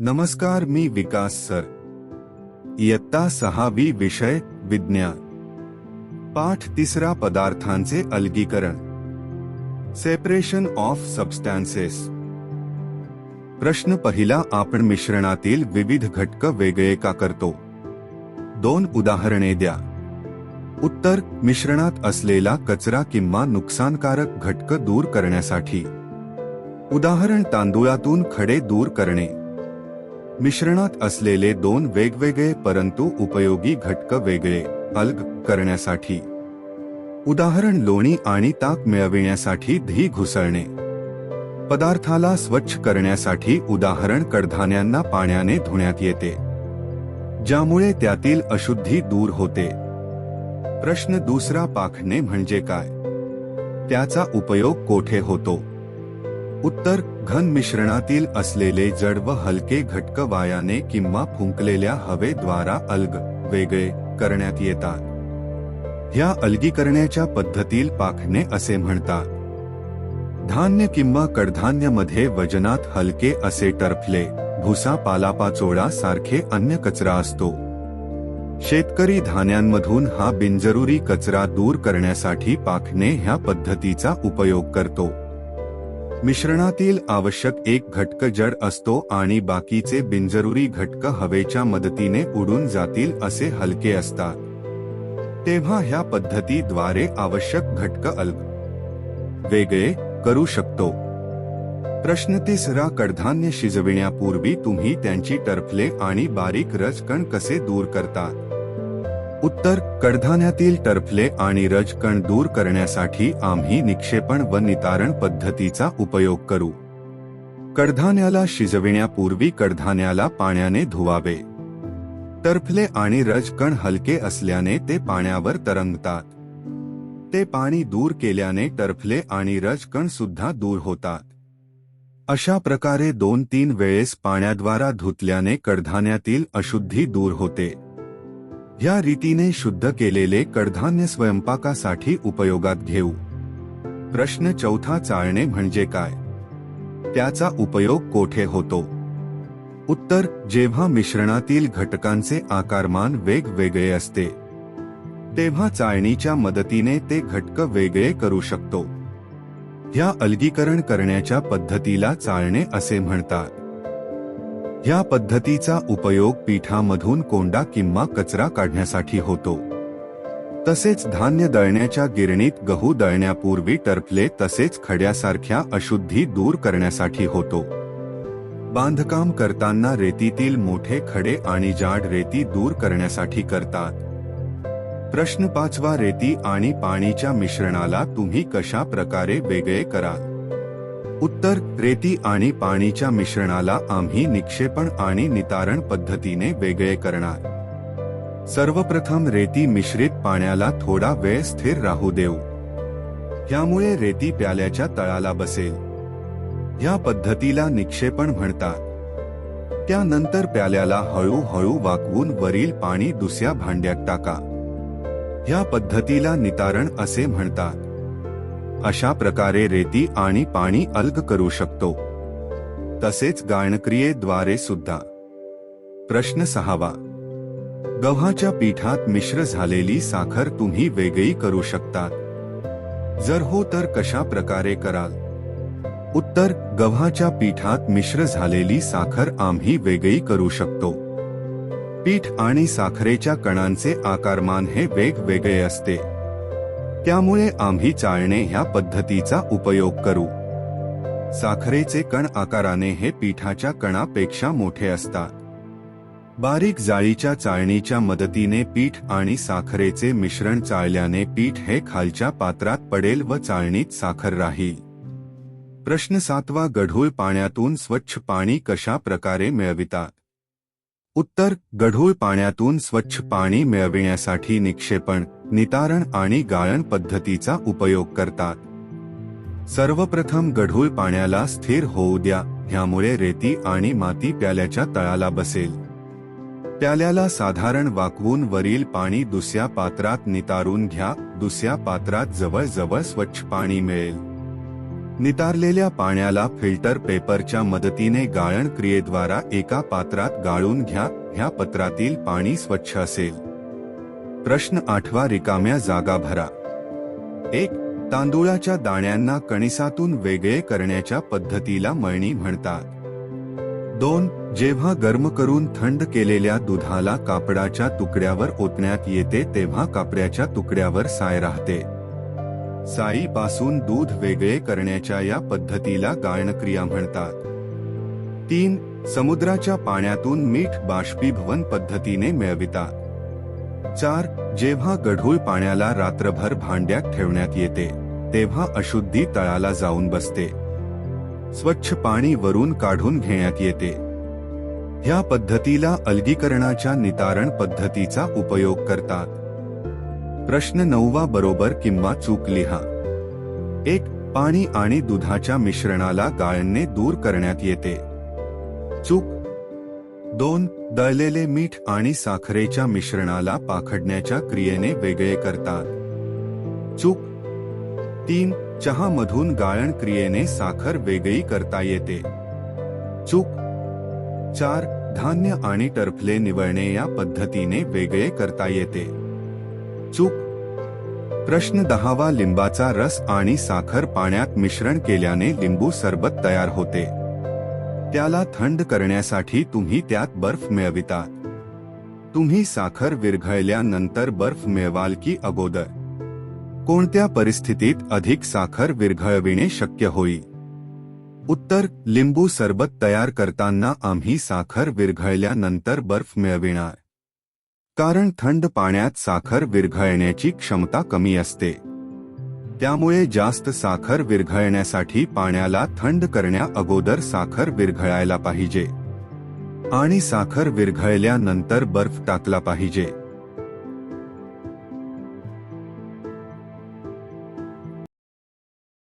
नमस्कार मी विकास सर. इयत्ता सहावी विषय विज्ञान. पाठ तिसरा पदार्थांचे अलगीकरण. सेपरेशन ऑफ सबस्टॅन्सेस प्रश्न पहिला आपण मिश्रणातील विविध घटक वेगळे का करतो? दोन उदाहरणे द्या. उत्तर मिश्रणात असलेला कचरा किंवा नुकसानकारक घटक दूर करण्यासाठी. उदाहरण तांदूळातून खडे दूर करणे. मिश्रणात असलेले दोन वेगवेगळे परंतु उपयोगी घटक वेगळे अलग करण्यासाठी. उदाहरण लोणी आणि ताक मिळविण्यासाठी धी घुसळणे. पदार्थाला स्वच्छ करण्यासाठी उदाहरण कडधान्यांना पाण्याने धुण्यात येते. ज्यामुळे त्यातील अशुद्धी दूर होते. प्रश्न दुसरा पाखणे म्हणजे काय? त्याचा उपयोग कोठे होतो? उत्तर घन मिश्रणातील असलेले जड व हलके घटक वायाने किंवा फुंकलेल्या हवेद्वारा अलग वेगळे करण्यात येतात. ह्या अलगीकरण्याच्या पद्धतील पाखणे असे म्हणतात. धान्य किंवा कडधान्यामध्ये वजनात हलके असे टरफले भुसा पालापाचोळा सारखे अन्य कचरा असतो. शेतकरी धान्यांमधून हा बिनजरुरी कचरा दूर करण्यासाठी पाखणे ह्या पद्धतीचा उपयोग करतो. मिश्रणातील आवश्यक एक घटक जड असतो आणि बाकीचे बिनजरुरी घटक हवेच्या मदतीने उडून जातील असे हलके असतात. तेव्हा ह्या पद्धतीद्वारे आवश्यक घटक अलग वेगळे करू शकतो. प्रश्न तिसरा कडधान्य शिजविण्यापूर्वी तुम्ही त्यांची टरफले आणि बारीक रचकण कसे दूर करतात? उत्तर कडधान्यातील टरफले आणि रजकण दूर करण्यासाठी आम्ही निक्षेपण व नितारण पद्धतीचा उपयोग करू. कडधान्याला शिजविण्यापूर्वी कडधान्याला पाण्याने धुवावे. टरफले आणि रजकण हलके असल्याने ते पाण्यावर तरंगतात. ते पाणी दूर केल्याने टरफले आणि रजकण सुद्धा दूर होतात. अशा प्रकारे दोन तीन वेळेस पाण्याद्वारा धुतल्याने कडधान्यातील अशुद्धी दूर होते. या रीतीने शुद्ध केलेले कडधान्य स्वयंपाकासाठी उपयोगात घेऊ. प्रश्न चौथा चाळणे म्हणजे काय? त्याचा उपयोग कोठे होतो? उत्तर जेव्हा मिश्रणातील घटकांचे आकारमान वेगवेगळे असते तेव्हा चाळणीच्या मदतीने ते घटक वेगळे करू शकतो. ह्या अलगीकरण करण्याच्या पद्धतीला चाळणे असे म्हणतात. या पद्धतीचा उपयोग पिठामधून कोंडा किंवा कचरा काढण्यासाठी होतो. तसेच धान्य दळण्याच्या गिरणीत गहू दळण्यापूर्वी टरफले तसेच खड्यासारख्या अशुद्धी दूर करण्यासाठी होतो. बांधकाम करताना रेतीतील मोठे खडे आणि जाड रेती दूर करण्यासाठी करतात. प्रश्न पाचवा रेती आणि पाणीच्या मिश्रणाला तुम्ही कशा प्रकारे वेगळे कराल? उत्तर रेती आणि पाणीच्या मिश्रणाला आम्ही निक्षेपण आणि नितारण पद्धतीने वेगळे करणार. सर्वप्रथम रेती मिश्रित पाण्याला थोडा वेळ स्थिर राहू देऊ. यामुळे रेती प्याल्याच्या तळाला बसेल. या पद्धतीला निक्षेपण म्हणतात. त्यानंतर प्याल्याला हळूहळू वाकवून वरील पाणी दुसऱ्या भांड्यात टाका. या पद्धतीला नितारण असे म्हणतात. अशा प्रकारे रेती आणि पाणी अलग करू शकतो. तसेच गायनक्रियेद्वारे सुद्धा. प्रश्न सहावा. गव्हाच्या पीठात मिश्र झालेली साखर तुम्ही वेगळी करू शकता जर हो तर कशा प्रकारे कराल? उत्तर गव्हाच्या पीठात मिश्र झालेली साखर आम्ही वेगळी करू शकतो. पीठ आणि साखरेच्या कणांचे आकारमान हे वेगवेगळे असते. त्यामुळे आम्ही चाळणे ह्या पद्धतीचा उपयोग करू. साखरेचे कण आकाराने हे पिठाच्या कणापेक्षा मोठे असतात. बारीक जाळीच्या चाळणीच्या मदतीने पीठ आणि साखरेचे मिश्रण चाळल्याने पीठ हे खालच्या पात्रात पडेल व चाळणीत साखर राहील. प्रश्न सातवा गढूळ पाण्यातून स्वच्छ पाणी कशा प्रकारे मिळवितात? उत्तर गढूळ पाण्यातून स्वच्छ पाणी मिळविण्यासाठी निक्षेपण नितारण आणि गाळण पद्धतीचा उपयोग करतात. सर्वप्रथम गढूळ पाण्याला स्थिर होऊ द्या ह्यामुळे रेती आणि माती प्याल्याच्या तळाला बसेल. प्याल्याला साधारण वाकवून वरील पाणी दुसऱ्या पात्रात नितारून घ्या दुसऱ्या पात्रात जवळजवळ स्वच्छ पाणी मिळेल. नितारलेल्या पाण्याला फिल्टर पेपरच्या मदतीने गाळण क्रियेद्वारा एका पात्रात गाळून घ्या ह्या पत्रातील पाणी स्वच्छ असेल. प्रश्न आठवा रिकाम्या जागा भरा. एक तांदूळाच्या दाण्यांना कणिसातून वेगळे करण्याच्या पद्धतीला मळणी म्हणतात. दोन जेव्हा गर्म करून थंड केलेल्या दुधाला कापडाच्या तुकड्यावर ओतण्यात येते तेव्हा कापड्याच्या तुकड्यावर साय राहते. साईपासून दूध वेगळे करण्याच्या या पद्धतीला गाळणक्रिया म्हणतात. तीन समुद्राच्या पाण्यातून मीठ बाष्पीभवन पद्धतीने मिळवितात. चार जेव्हा गढूळ पाण्याला रात्रभर भांड्यात ठेवण्यात येते तेव्हा अशुद्धी तळाला जाऊन बसते. स्वच्छ पाणी वरून काढून घेण्यात येते. ह्या पद्धतीला अलगीकरणाच्या नितारण पद्धतीचा उपयोग करतात. प्रश्न नववा बरोबर किंवा चूक लिहा. एक पाणी आणि दुधाच्या मिश्रणाला गाळणने दूर करण्यात येते. चूक. दोन दळलेले मीठ आणि साखरेच्या मिश्रणाला पाखडण्याच्या क्रियेने वेगळे करतात. चूक. तीन चहामधून गाळण क्रियेने साखर वेगळी करता येते. चूक. चार धान्य आणि टरफले निवळणे या पद्धतीने वेगळे करता येते. चूक. प्रश्न दहावा लिंबाचा रस आणि साखर पाण्यात मिश्रण केल्याने लिंबू सरबत तयार होते. त्याला थंड करण्यासाठी तुम्ही त्यात बर्फ मिळविता. तुम्ही साखर विरघळल्यानंतर बर्फ मिळवाल की अगोदर. कोणत्या परिस्थितीत अधिक साखर विरघळविणे शक्य होईल? उत्तर लिंबू सरबत तयार करताना आम्ही साखर विरघळल्यानंतर बर्फ मिळविणार. कारण थंड पाण्यात साखर विरघळण्याची क्षमता कमी असते. त्यामुळे जास्त साखर विरघळण्यासाठी पाण्याला थंड करण्या अगोदर साखर विरघळायला पाहिजे. आणि साखर विरघळल्यानंतर बर्फ टाकला पाहिजे.